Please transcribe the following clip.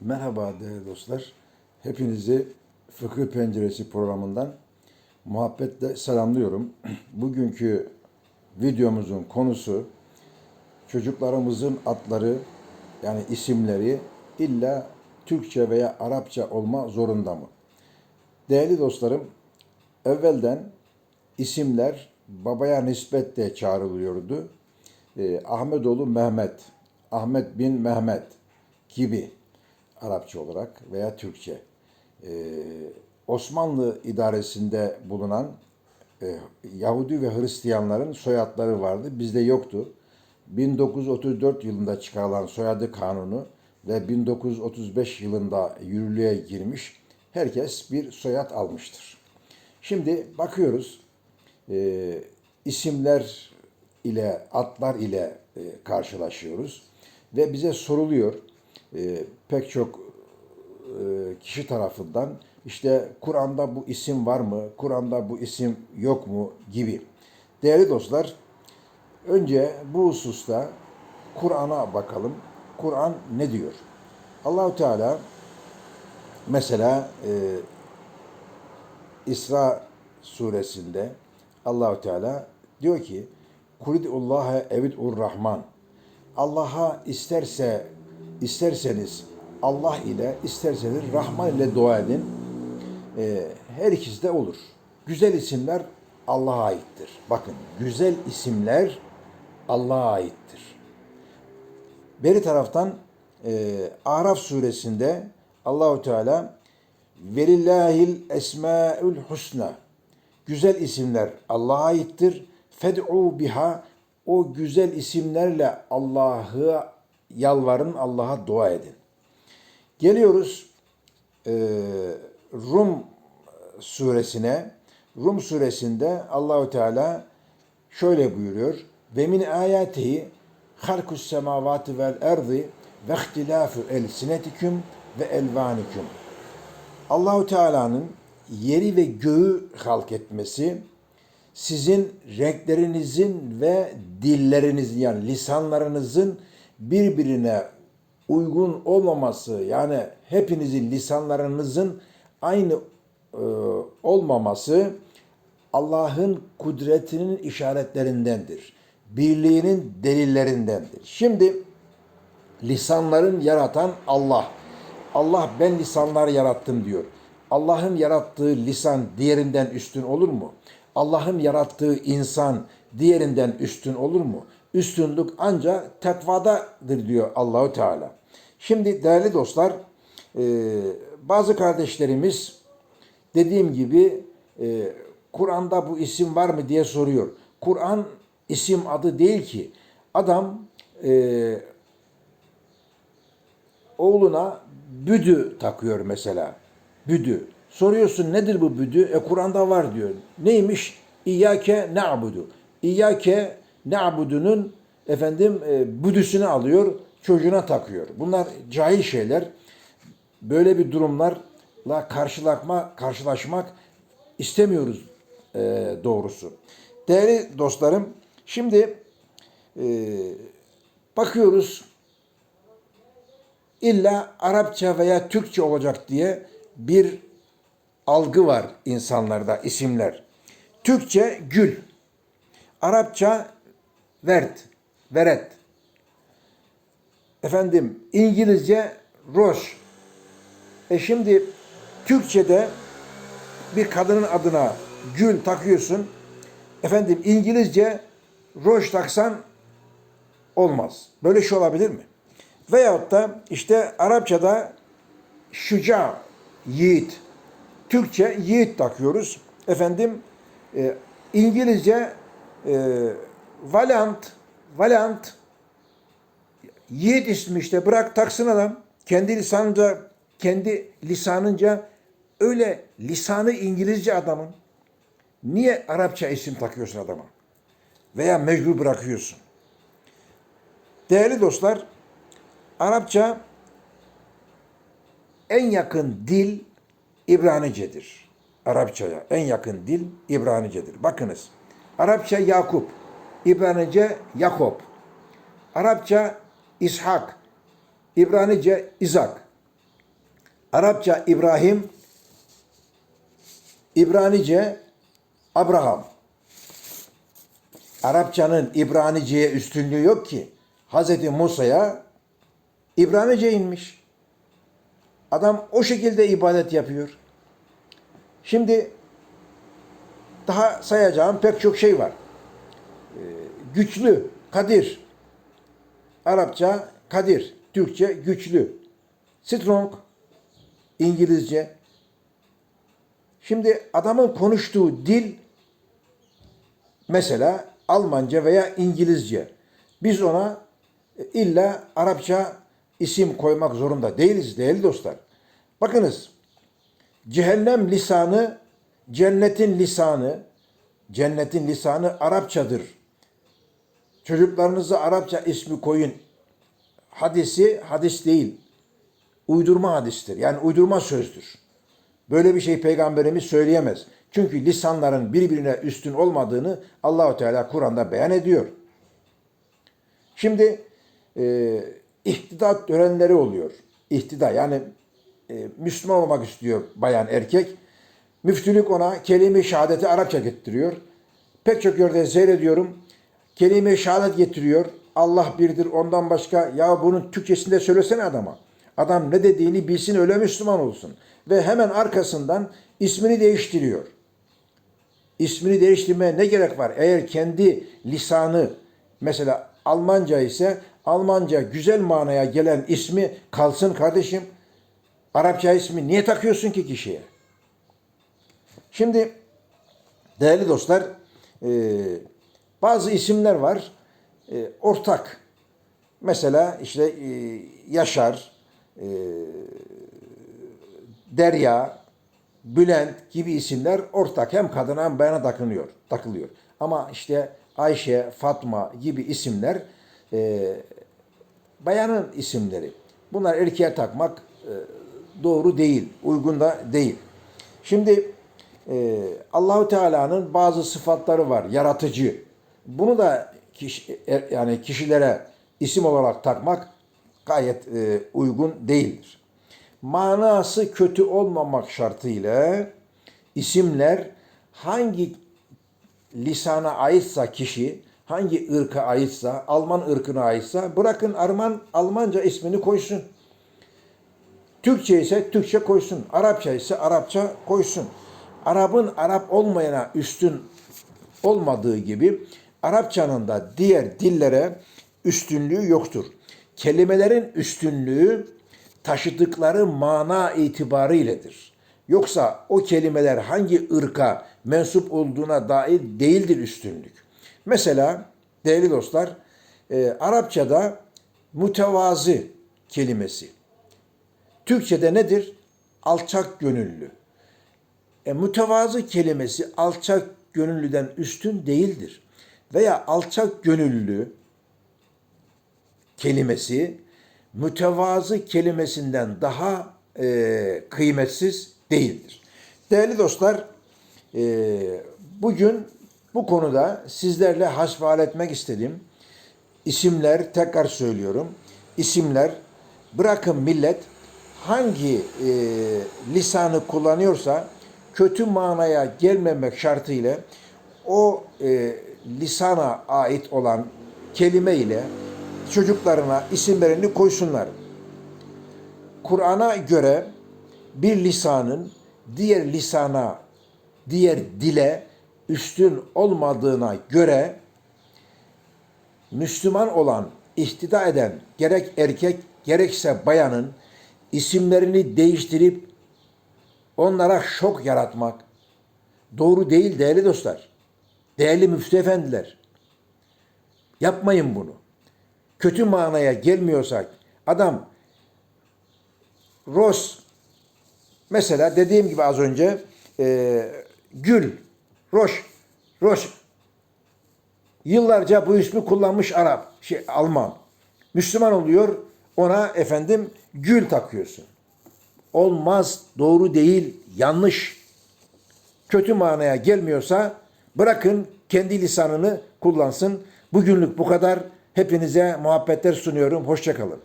Merhaba değerli dostlar. Hepinizi Fıkıh Penceresi programından muhabbetle selamlıyorum. Bugünkü videomuzun konusu çocuklarımızın adları yani isimleri illa Türkçe veya Arapça olma zorunda mı? Değerli dostlarım, evvelden isimler babaya nispetle çağrılıyordu. Ee, Ahmetoğlu Mehmet, Ahmet bin Mehmet gibi Arapça olarak veya Türkçe. Ee, Osmanlı idaresinde bulunan e, Yahudi ve Hristiyanların soyadları vardı. Bizde yoktu. 1934 yılında çıkarılan soyadı kanunu ve 1935 yılında yürürlüğe girmiş herkes bir soyad almıştır. Şimdi bakıyoruz e, isimler ile adlar ile e, karşılaşıyoruz ve bize soruluyor e, pek çok e, kişi tarafından işte Kur'an'da bu isim var mı? Kur'an'da bu isim yok mu? gibi. Değerli dostlar, önce bu hususta Kur'an'a bakalım. Kur'an ne diyor? Allahu Teala mesela e, İsra suresinde Allahu Teala diyor ki Kulidullaha evid'ur Rahman. Allah'a isterse isterseniz Allah ile isterseniz Rahman ile dua edin. Ee, her ikisi de olur. Güzel isimler Allah'a aittir. Bakın güzel isimler Allah'a aittir. Beri taraftan e, Araf suresinde Allahu Teala velillahil esmaül husna güzel isimler Allah'a aittir. Fed'u biha o güzel isimlerle Allah'ı yalvarın, Allah'a dua edin. Geliyoruz e, Rum suresine. Rum suresinde Allahu Teala şöyle buyuruyor. Ve min ayatihi halkus semavati vel erdi ve ihtilafu elsinetikum ve elvanikum. Allahu Teala'nın yeri ve göğü halk etmesi, sizin renklerinizin ve dillerinizin yani lisanlarınızın birbirine uygun olmaması yani hepinizin lisanlarınızın aynı e, olmaması Allah'ın kudretinin işaretlerindendir. Birliğinin delillerindendir. Şimdi lisanların yaratan Allah. Allah ben lisanlar yarattım diyor. Allah'ın yarattığı lisan diğerinden üstün olur mu? Allah'ın yarattığı insan diğerinden üstün olur mu? Üstünlük ancak tekvadadır diyor Allahu Teala. Şimdi değerli dostlar, e, bazı kardeşlerimiz dediğim gibi e, Kur'an'da bu isim var mı diye soruyor. Kur'an isim adı değil ki. Adam e, oğluna büdü takıyor mesela. Büdü. Soruyorsun nedir bu büdü? E Kur'an'da var diyor. Neymiş? İyyâke na'budu. İyyâke na'budunun efendim e, büdüsünü alıyor, çocuğuna takıyor. Bunlar cahil şeyler. Böyle bir durumlarla karşılaşma, karşılaşmak istemiyoruz e, doğrusu. Değerli dostlarım, şimdi e, bakıyoruz illa Arapça veya Türkçe olacak diye bir algı var insanlarda isimler. Türkçe gül, Arapça vert, veret. Efendim İngilizce roş. E şimdi Türkçe'de bir kadının adına gül takıyorsun. Efendim İngilizce roş taksan olmaz. Böyle şey olabilir mi? Veyahut da işte Arapçada şuca, yiğit. Türkçe yiğit takıyoruz. Efendim e, İngilizce e, Valiant, Valiant yiğit ismi işte bırak taksın adam. Kendi lisanınca, kendi lisanınca öyle lisanı İngilizce adamın. Niye Arapça isim takıyorsun adama? Veya mecbur bırakıyorsun. Değerli dostlar, Arapça en yakın dil İbranicedir. Arapçaya en yakın dil İbranicedir. Bakınız. Arapça Yakup, İbranice Yakob. Arapça İshak, İbranice İzak. Arapça İbrahim, İbranice Abraham. Arapçanın İbranice'ye üstünlüğü yok ki. Hz. Musa'ya İbranice inmiş. Adam o şekilde ibadet yapıyor. Şimdi daha sayacağım pek çok şey var. Ee, güçlü, kadir. Arapça kadir, Türkçe güçlü. Strong, İngilizce. Şimdi adamın konuştuğu dil mesela Almanca veya İngilizce. Biz ona e, illa Arapça isim koymak zorunda değiliz değerli dostlar. Bakınız cehennem lisanı cennetin lisanı cennetin lisanı Arapçadır. Çocuklarınıza Arapça ismi koyun. Hadisi hadis değil. Uydurma hadistir. Yani uydurma sözdür. Böyle bir şey peygamberimiz söyleyemez. Çünkü lisanların birbirine üstün olmadığını Allahu Teala Kur'an'da beyan ediyor. Şimdi e, ihtida törenleri oluyor. İhtida yani e, Müslüman olmak istiyor bayan erkek. Müftülük ona kelime-i şehadeti Arapça getiriyor. Pek çok yerde seyrediyorum. Kelime-i şehadet getiriyor. Allah birdir ondan başka. Ya bunun Türkçesinde söylesene adama. Adam ne dediğini bilsin öyle Müslüman olsun. Ve hemen arkasından ismini değiştiriyor. İsmini değiştirmeye ne gerek var? Eğer kendi lisanı mesela Almanca ise Almanca güzel manaya gelen ismi kalsın kardeşim. Arapça ismi niye takıyorsun ki kişiye? Şimdi değerli dostlar e, bazı isimler var e, ortak. Mesela işte e, Yaşar, e, Derya, Bülent gibi isimler ortak. Hem kadına hem bayana takılıyor. takılıyor. Ama işte Ayşe, Fatma gibi isimler e, bayanın isimleri. Bunlar erkeğe takmak e, doğru değil, uygun da değil. Şimdi e, Allahu Teala'nın bazı sıfatları var, yaratıcı. Bunu da kişi, e, yani kişilere isim olarak takmak gayet e, uygun değildir. Manası kötü olmamak şartıyla isimler hangi lisana aitsa kişi, hangi ırka aitsa, Alman ırkına aitsa bırakın Arman Almanca ismini koysun. Türkçe ise Türkçe koysun. Arapça ise Arapça koysun. Arap'ın Arap olmayana üstün olmadığı gibi Arapçanın da diğer dillere üstünlüğü yoktur. Kelimelerin üstünlüğü taşıdıkları mana itibarıyledir. Yoksa o kelimeler hangi ırka mensup olduğuna dair değildir üstünlük. Mesela değerli dostlar, e, Arapçada mütevazı kelimesi. Türkçede nedir? Alçak gönüllü. E, mütevazı kelimesi alçak gönüllüden üstün değildir. Veya alçak gönüllü kelimesi mütevazı kelimesinden daha e, kıymetsiz değildir. Değerli dostlar, e, bugün bu konuda sizlerle hasbihal etmek istedim. İsimler, tekrar söylüyorum, isimler bırakın millet hangi e, lisanı kullanıyorsa kötü manaya gelmemek şartıyla o e, lisana ait olan kelime ile çocuklarına isimlerini koysunlar. Kur'an'a göre bir lisanın diğer lisana, diğer dile üstün olmadığına göre Müslüman olan, ihtida eden gerek erkek gerekse bayanın isimlerini değiştirip onlara şok yaratmak doğru değil değerli dostlar. Değerli müftü efendiler. Yapmayın bunu. Kötü manaya gelmiyorsak adam Ros mesela dediğim gibi az önce e, Gül, Roş, Roş yıllarca bu ismi kullanmış Arap, şey Alman. Müslüman oluyor ona efendim gül takıyorsun. Olmaz, doğru değil, yanlış. Kötü manaya gelmiyorsa bırakın kendi lisanını kullansın. Bugünlük bu kadar. Hepinize muhabbetler sunuyorum. Hoşçakalın.